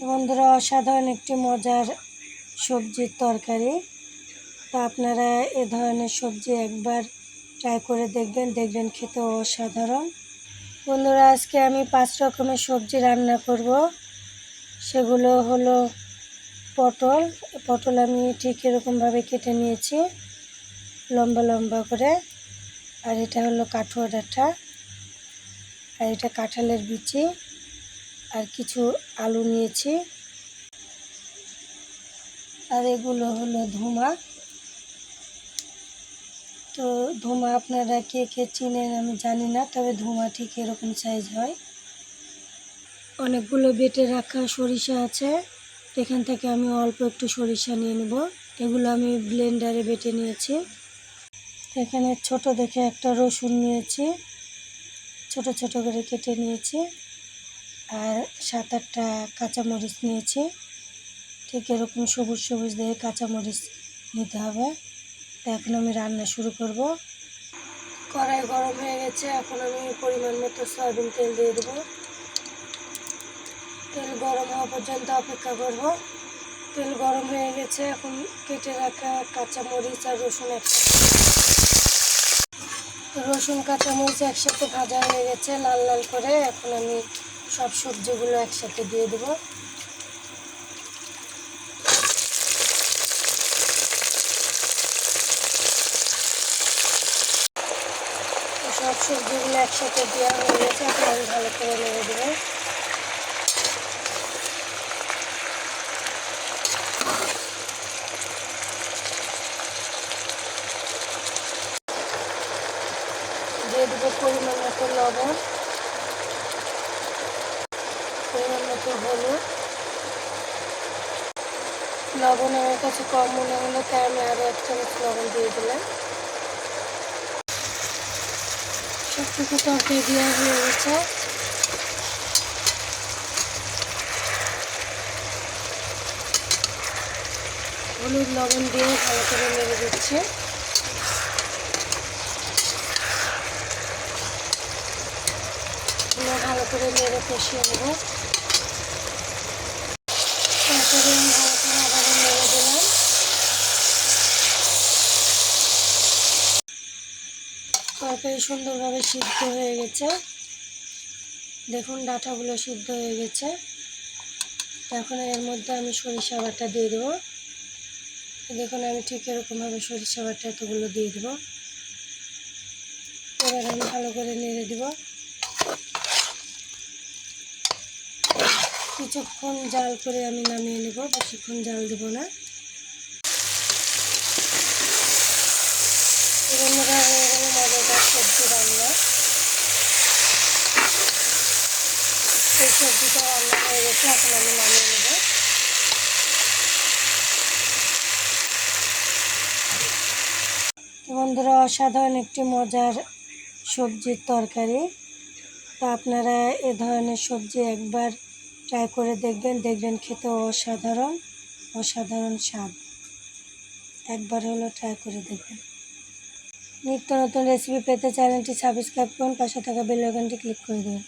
বন্ধুরা, অসাধারণ একটি মজার সবজির তরকারি। তো আপনারা এ ধরনের সবজি একবার ট্রাই করে দেখবেন দেখবেন খেতে অসাধারণ। বন্ধুরা, আজকে আমি পাঁচ রকমের সবজি রান্না করব। সেগুলো হলো পটল। পটল আমি ঠিক এরকমভাবে কেটে নিয়েছি, লম্বা লম্বা করে। আর এটা হলো কাঠুয়া ডাঁটা আর এটা কাঁঠালের বিচি। আর কিছু আলু নিয়েছি। আর এগুলো হলো ধুমা। তো ধুমা আপনারা কে কে চিনেন আমি জানি না, তবে ধুমা ঠিক এরকম সাইজ হয়। অনেকগুলো বেটে রাখা সরিষা আছে। এখান থেকে আমি অল্প একটু সরিষা নিয়ে নেব। এগুলো আমি ব্লেন্ডারে বেটে নিয়েছি। এখানে ছোট দেখে একটা রসুন নিয়েছি। ছোট ছোট করে কেটে নিয়েছি। আর সাত আটটা কাঁচামরিচ নিয়েছি। ঠিক এরকম সবুজ সবুজ দিয়ে কাঁচামরিচ নিতে হবে। তো এখন আমি রান্না শুরু করব। কড়াই গরম হয়ে গেছে, এখন আমি পরিমাণ মতো সয়াবিন তেল দিয়ে দেবো। তেল গরম হওয়া পর্যন্ত অপেক্ষা করব। তেল গরম হয়ে গেছে, এখন কেটে রাখা কাঁচামরিচ আর রসুন একসাথে। রসুন, কাঁচামরিচ একসাথে ভাজা হয়ে গেছে, লাল লাল করে। এখন আমি সব সবজিগুলো একসাথে দিয়ে দেবো। সব সবজিগুলো একসাথে দেওয়া হয়ে গেছে আমি ভালো করে নেড়ে দেবো। দিয়ে দেবো পরিমাণ মতো লবণ। মতো হলুদ লবণ আমার কাছে কম মনে হলো, তাই আমি আরও এক চামচ লবণ দিয়ে দিলাম। সবটুকু তরকারি দেওয়া হয়ে গেছে। হলুদ লবণ দিয়ে ভালো করে মেরে দিচ্ছে। ভালো করে মেরে কষিয়ে নেব। তরকারি সুন্দরভাবে সিদ্ধ হয়ে গেছে। দেখুন, ডাঁটাগুলো সিদ্ধ হয়ে গেছে। এখন এর মধ্যে আমি সরিষা বাটা দিয়ে দেবো। দেখুন, আমি ঠিক এরকমভাবে সরিষা বাটা এতগুলো দিয়ে দেবো। এবার আমি ভালো করে নেড়ে দেবো। কিছুক্ষণ জাল করে আমি নামিয়ে নেব, বেশিক্ষণ জাল দেব না। বন্ধুরা, হয়ে গেল সবজি রান্না। এই সবজিটা রান্না হয়ে গেছে, এখন আমি নামিয়ে নেব। বন্ধুরা, অসাধারণ একটি মজার সবজির তরকারি। তা আপনারা এ ধরনের সবজি একবার ট্রাই করে দেখবেন দেখবেন খেতে অসাধারণ অসাধারণ স্বাদ। একবার হলো ট্রাই করে দেখবেন। নিত্য নতুন রেসিপি পেতে চ্যানেলটি সাবস্ক্রাইব করুন, পাশে থাকা বেল আইকনটি ক্লিক করে দেবেন